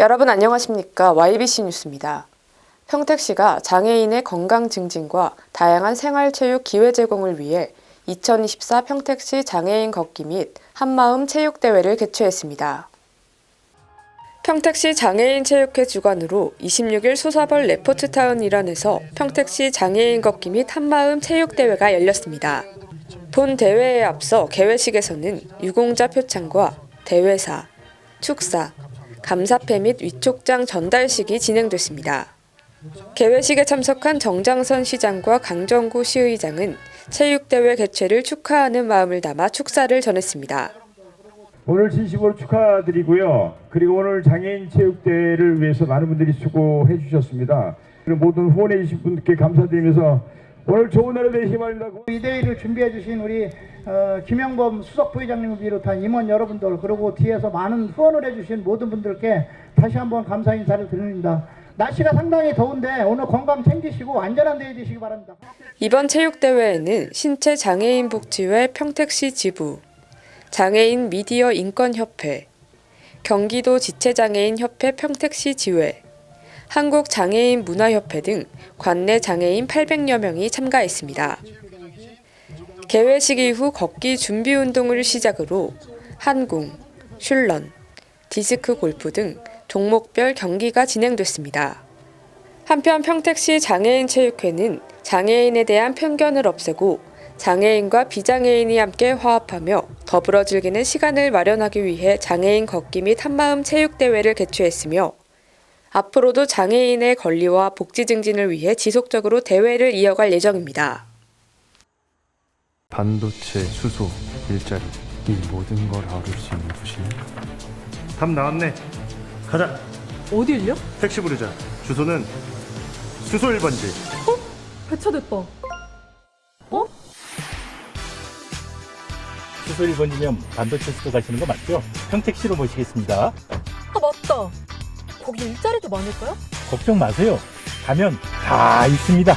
여러분 안녕하십니까? YBC 뉴스입니다. 평택시가 장애인의 건강 증진과 다양한 생활체육 기회 제공을 위해 2024 평택시 장애인 걷기 및 한마음 체육대회를 개최했습니다. 평택시 장애인 체육회 주관으로 26일 수사벌 레포츠타운 일원에서 평택시 장애인 걷기 및 한마음 체육대회가 열렸습니다. 본 대회에 앞서 개회식에서는 유공자 표창과 대회사, 축사, 감사패 및 위촉장 전달식이 진행됐습니다. 개회식에 참석한 정장선 시장과 강정구 시의장은 체육대회 개최를 축하하는 마음을 담아 축사를 전했습니다. 오늘 진심으로 축하드리고요. 그리고 오늘 장애인 체육대회를 위해서 많은 분들이 수고해 주셨습니다. 모든 후원해 주신 분들께 감사드리면서 오늘 좋은 하루 되시기 바랍니다. 이 대회를 준비해 주신 우리 어, 김영범 수석 부회장님을 비롯한 임원 여러분들 그리고 뒤에서 많은 후원을 해 주신 모든 분들께 다시 한번 감사 인사를 드립니다. 날씨가 상당히 더운데 오늘 건강 챙기시고 안전한 대회 되시기 바랍니다. 이번 체육대회에는 신체 장애인 복지회 평택시 지부, 장애인 미디어 인권협회, 경기도 지체장애인 협회 평택시 지회, 한국장애인 문화협회 등 관내 장애인 800여 명이 참가했습니다. 개회식 이후 걷기 준비 운동을 시작으로 한궁, 슐런, 디스크 골프 등 종목별 경기가 진행됐습니다. 한편 평택시 장애인 체육회는 장애인에 대한 편견을 없애고 장애인과 비장애인이 함께 화합하며 더불어 즐기는 시간을 마련하기 위해 장애인 걷기 및 한마음 체육대회를 개최했으며 앞으로도 장애인의 권리와 복지 증진을 위해 지속적으로 대회를 이어갈 예정입니다. 반도체, 수소, 일자리 이 모든 걸 아울 수 있는 곳이네. 답 나왔네. 가자. 어딜요? 택시 부르자. 주소는 수소 1번지. 배차됐다. 어? 수소 1번지면 반도체 수소 가시는 거 맞죠? 평택시로 모시겠습니다. 아 맞다. 거기 일자리도 많을까요? 걱정 마세요. 가면 다 있습니다.